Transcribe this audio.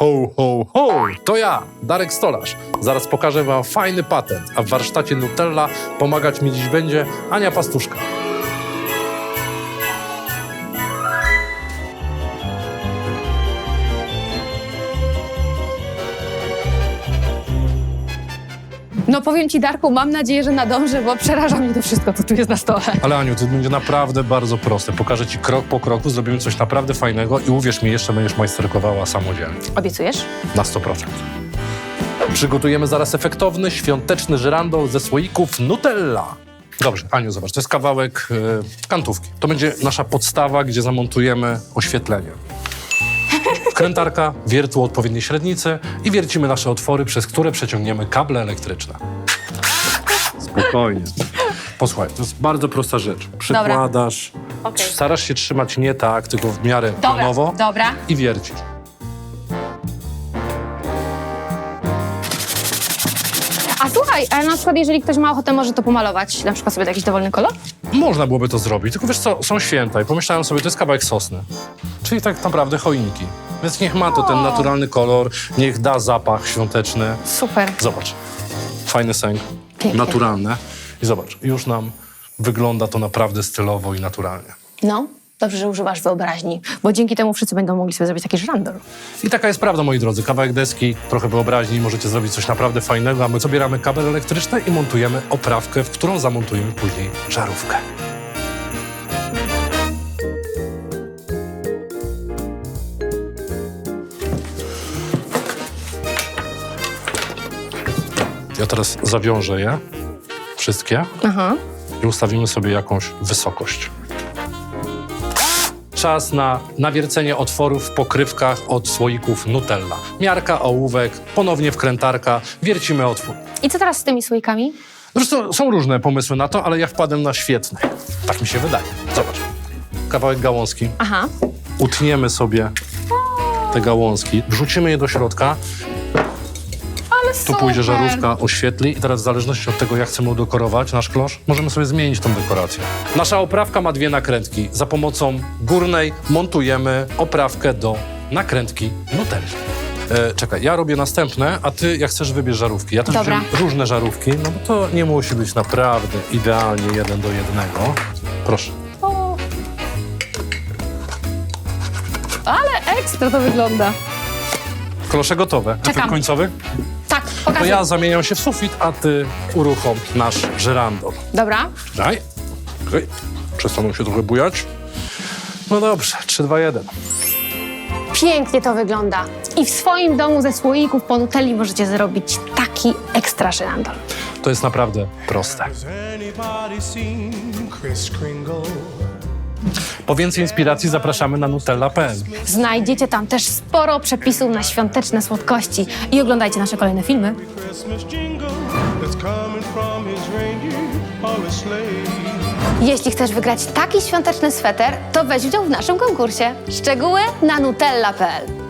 Ho, ho, ho! To ja, Darek Stolarz. Zaraz pokażę wam fajny patent, a w warsztacie Nutella pomagać mi dziś będzie Ania Pastuszka. No powiem ci, Darku, mam nadzieję, że nadążę, bo przeraża mnie to wszystko, co tu jest na stole. Ale Aniu, to będzie naprawdę bardzo proste. Pokażę ci krok po kroku, zrobimy coś naprawdę fajnego i uwierz mi, jeszcze będziesz majsterkowała samodzielnie. Obiecujesz? Na 100%. Przygotujemy zaraz efektowny, świąteczny żyrandol ze słoików Nutella. Dobrze, Aniu, zobacz, to jest kawałek e, kantówki. To będzie nasza podstawa, gdzie zamontujemy oświetlenie. Wkrętarka, wiertło odpowiedniej średnicy i wiercimy nasze otwory, przez które przeciągniemy kable elektryczne. Spokojnie. Posłuchaj, to jest bardzo prosta rzecz. Przykładasz, Okej. starasz się trzymać nie tak, tylko w miarę Dobra, pionowo dobra. i wiercisz. A słuchaj, a na przykład jeżeli ktoś ma ochotę, może to pomalować, na przykład sobie jakiś dowolny kolor? Można byłoby to zrobić, tylko wiesz co, są święta i pomyślałem sobie, to jest kawałek sosny. Czyli tak naprawdę choinki. Więc niech ma to ten O. naturalny kolor, niech da zapach świąteczny. Super. Zobacz, fajny sęk, Pięknie. naturalne. I zobacz, już nam wygląda to naprawdę stylowo i naturalnie. No, dobrze, że używasz wyobraźni, bo dzięki temu wszyscy będą mogli sobie zrobić taki żrandol. I taka jest prawda, moi drodzy. Kawałek deski, trochę wyobraźni, możecie zrobić coś naprawdę fajnego, a my zabieramy kabel elektryczny i montujemy oprawkę, w którą zamontujemy później żarówkę. Ja teraz zawiążę je, wszystkie, Aha. i ustawimy sobie jakąś wysokość. Czas na nawiercenie otworów w pokrywkach od słoików Nutella. Miarka, ołówek, ponownie wkrętarka, wiercimy otwór. I co teraz z tymi słoikami? Zresztą są różne pomysły na to, ale ja wpadłem na świetny. Tak mi się wydaje. Zobacz. Kawałek gałązki. Aha. Utniemy sobie te gałązki, wrzucimy je do środka, Ale tu pójdzie żarówka, oświetli i teraz w zależności od tego, jak chcemy udekorować nasz klosz, możemy sobie zmienić tą dekorację. Nasza oprawka ma dwie nakrętki. Za pomocą górnej montujemy oprawkę do nakrętki Nutelli. E, czekaj, ja robię następne, a ty jak chcesz wybierz żarówki. Ja też Dobra. wziąłem różne żarówki, no bo to nie musi być naprawdę idealnie jeden do jednego. Proszę. O. Ale ekstra to wygląda. Klosze gotowe. Czekam. Efekt końcowy? Tak, To pokażę. ja zamieniam się w sufit, a ty uruchom nasz żyrandol. Dobra. Daj. Okej. Przestaną się trochę bujać. No dobrze, 3, 2, 1. Pięknie to wygląda. I w swoim domu ze słoików po Nutelli możecie zrobić taki ekstra żrandol. To jest naprawdę proste. Po więcej inspiracji zapraszamy na nutella.pl. Znajdziecie tam też sporo przepisów na świąteczne słodkości i oglądajcie nasze kolejne filmy. Jeśli chcesz wygrać taki świąteczny sweter, to weź udział w naszym konkursie. Szczegóły na nutella.pl.